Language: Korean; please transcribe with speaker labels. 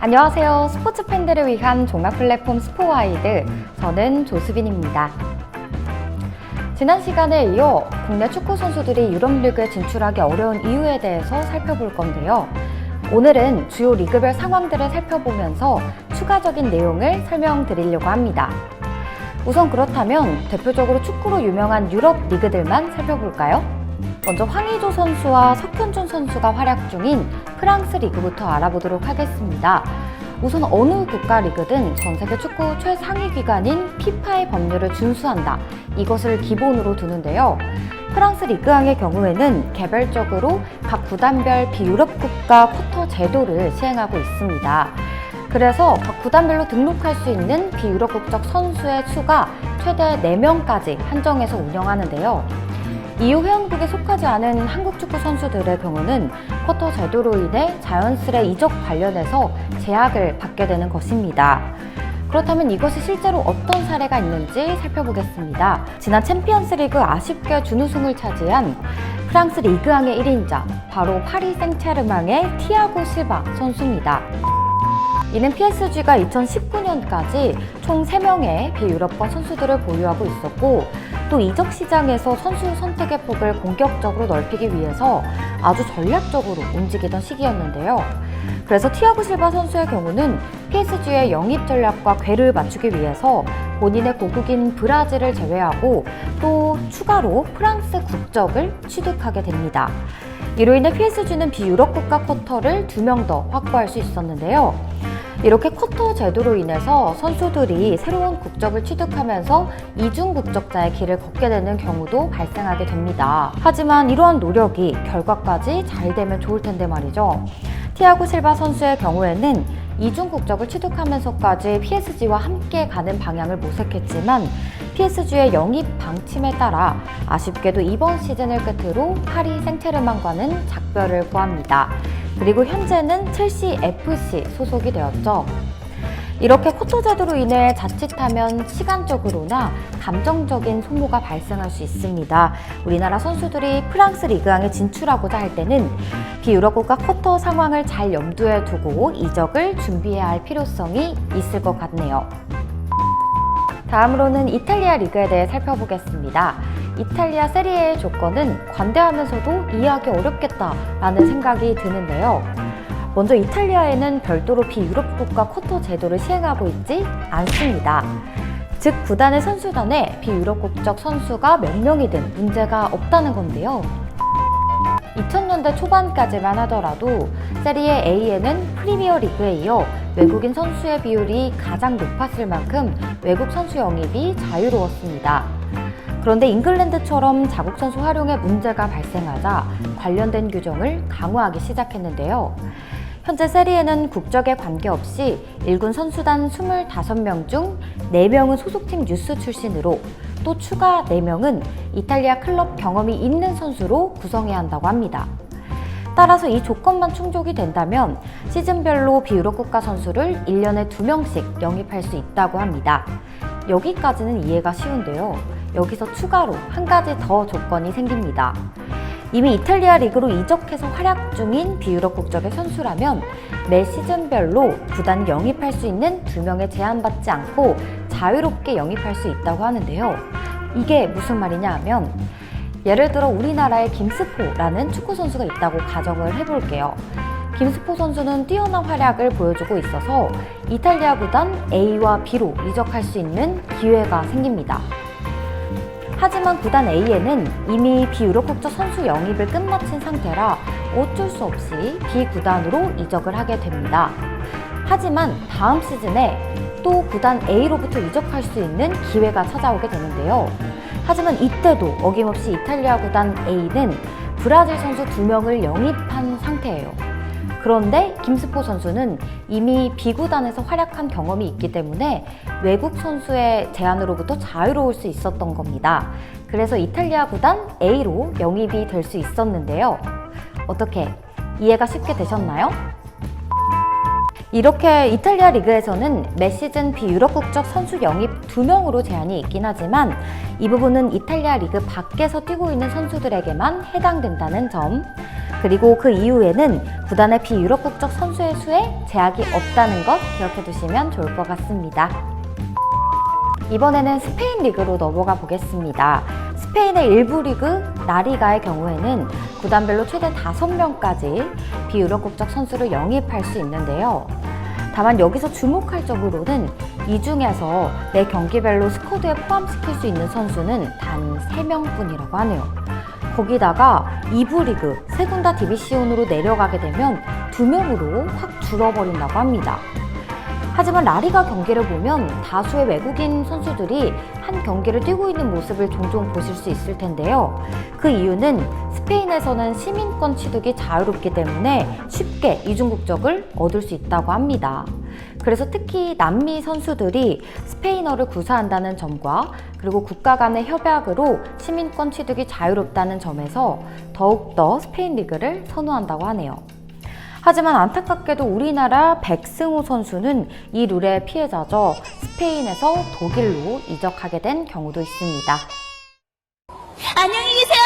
Speaker 1: 안녕하세요. 스포츠 팬들을 위한 종합 플랫폼 스포와이드. 저는 조수빈입니다. 지난 시간에 이어 국내 축구 선수들이 유럽 리그에 진출하기 어려운 이유에 대해서 살펴볼 건데요. 오늘은 주요 리그별 상황들을 살펴보면서 추가적인 내용을 설명드리려고 합니다. 우선 그렇다면 대표적으로 축구로 유명한 유럽 리그들만 살펴볼까요? 먼저 황의조 선수와 석현준 선수가 활약 중인 프랑스 리그부터 알아보도록 하겠습니다. 우선 어느 국가 리그든 전 세계 축구 최상위 기관인 피파의 법률을 준수한다. 이것을 기본으로 두는데요. 프랑스 리그왕의 경우에는 개별적으로 각 구단별 비유럽 국가 쿼터 제도를 시행하고 있습니다. 그래서 각 구단별로 등록할 수 있는 비유럽 국적 선수의 수가 최대 4명까지 한정해서 운영하는데요. 이후 회원국에 속하지 않은 한국 축구 선수들의 경우는 쿼터 제도로 인해 자연스레 이적 관련해서 제약을 받게 되는 것입니다. 그렇다면 이것이 실제로 어떤 사례가 있는지 살펴보겠습니다. 지난 챔피언스 리그 아쉽게 준우승을 차지한 프랑스 리그왕의 1인자, 바로 파리 생체르맹의 티아고 실바 선수입니다. 이는 PSG가 2019년까지 총 3명의 비유럽권 선수들을 보유하고 있었고 또 이적 시장에서 선수 선택의 폭을 공격적으로 넓히기 위해서 아주 전략적으로 움직이던 시기였는데요. 그래서 티아고 실바 선수의 경우는 PSG의 영입 전략과 궤를 맞추기 위해서 본인의 고국인 브라질을 제외하고 또 추가로 프랑스 국적을 취득하게 됩니다. 이로 인해 PSG는 비유럽 국가 쿼터를 두 명 더 확보할 수 있었는데요. 이렇게 쿼터 제도로 인해서 선수들이 새로운 국적을 취득하면서 이중 국적자의 길을 걷게 되는 경우도 발생하게 됩니다. 하지만 이러한 노력이 결과까지 잘 되면 좋을 텐데 말이죠. 티아고 실바 선수의 경우에는 이중 국적을 취득하면서까지 PSG와 함께 가는 방향을 모색했지만 PSG의 영입 방침에 따라 아쉽게도 이번 시즌을 끝으로 파리 생체르맹과는 작별을 구합니다. 그리고 현재는 첼시 FC 소속이 되었죠. 이렇게 쿼터 제도로 인해 자칫하면 시간적으로나 감정적인 소모가 발생할 수 있습니다. 우리나라 선수들이 프랑스 리그왕에 진출하고자 할 때는 비유럽 국가 쿼터 상황을 잘 염두에 두고 이적을 준비해야 할 필요성이 있을 것 같네요. 다음으로는 이탈리아 리그에 대해 살펴보겠습니다. 이탈리아 세리에의 조건은 관대하면서도 이해하기 어렵겠다라는 생각이 드는데요. 먼저 이탈리아에는 별도로 비유럽 국가 쿼터 제도를 시행하고 있지 않습니다. 즉 구단의 선수단에 비유럽 국적 선수가 몇 명이든 문제가 없다는 건데요. 2000년대 초반까지만 하더라도 세리에 A에는 프리미어 리그에 이어 외국인 선수의 비율이 가장 높았을 만큼 외국 선수 영입이 자유로웠습니다. 그런데 잉글랜드처럼 자국 선수 활용에 문제가 발생하자 관련된 규정을 강화하기 시작했는데요. 현재 세리에는 국적에 관계없이 1군 선수단 25명 중 4명은 소속팀 뉴스 출신으로 또 추가 4명은 이탈리아 클럽 경험이 있는 선수로 구성해야 한다고 합니다. 따라서 이 조건만 충족이 된다면 시즌별로 비유럽 국가 선수를 1년에 2명씩 영입할 수 있다고 합니다. 여기까지는 이해가 쉬운데요. 여기서 추가로 한 가지 더 조건이 생깁니다. 이미 이탈리아 리그로 이적해서 활약 중인 비유럽 국적의 선수라면 매 시즌별로 구단 영입할 수 있는 두 명에 제한받지 않고 자유롭게 영입할 수 있다고 하는데요. 이게 무슨 말이냐 하면 예를 들어 우리나라에 김스포라는 축구 선수가 있다고 가정을 해볼게요. 김스포 선수는 뛰어난 활약을 보여주고 있어서 이탈리아 구단 A와 B로 이적할 수 있는 기회가 생깁니다. 하지만 구단 A에는 이미 비유럽 국적 선수 영입을 끝마친 상태라 어쩔 수 없이 B 구단으로 이적을 하게 됩니다. 하지만 다음 시즌에 또 구단 A로부터 이적할 수 있는 기회가 찾아오게 되는데요. 하지만 이때도 어김없이 이탈리아 구단 A는 브라질 선수 두 명을 영입한 상태예요. 그런데 김스포 선수는 이미 B구단에서 활약한 경험이 있기 때문에 외국 선수의 제안으로부터 자유로울 수 있었던 겁니다. 그래서 이탈리아 구단 A로 영입이 될 수 있었는데요. 어떻게 이해가 쉽게 되셨나요? 이렇게 이탈리아 리그에서는 매 시즌 비유럽 국적 선수 영입 2명으로 제한이 있긴 하지만 이 부분은 이탈리아 리그 밖에서 뛰고 있는 선수들에게만 해당된다는 점 그리고 그 이후에는 구단의 비유럽 국적 선수의 수에 제약이 없다는 것 기억해 두시면 좋을 것 같습니다. 이번에는 스페인 리그로 넘어가 보겠습니다. 스페인의 일부 리그 라리가의 경우에는 구단별로 최대 5명까지 비유럽 국적 선수를 영입할 수 있는데요. 다만 여기서 주목할 점으로는 이 중에서 매 경기별로 스쿼드에 포함시킬 수 있는 선수는 단 3명뿐이라고 하네요. 거기다가 2부 리그 세 군다 디비시온으로 내려가게 되면 2명으로 확 줄어버린다고 합니다. 하지만 라리가 경기를 보면 다수의 외국인 선수들이 한 경기를 뛰고 있는 모습을 종종 보실 수 있을 텐데요. 그 이유는 스페인에서는 시민권 취득이 자유롭기 때문에 쉽게 이중 국적을 얻을 수 있다고 합니다. 그래서 특히 남미 선수들이 스페인어를 구사한다는 점과 그리고 국가 간의 협약으로 시민권 취득이 자유롭다는 점에서 더욱더 스페인 리그를 선호한다고 하네요. 하지만 안타깝게도 우리나라 백승호 선수는 이 룰의 피해자죠. 스페인에서 독일로 이적하게 된 경우도 있습니다.
Speaker 2: 안녕히 계세요.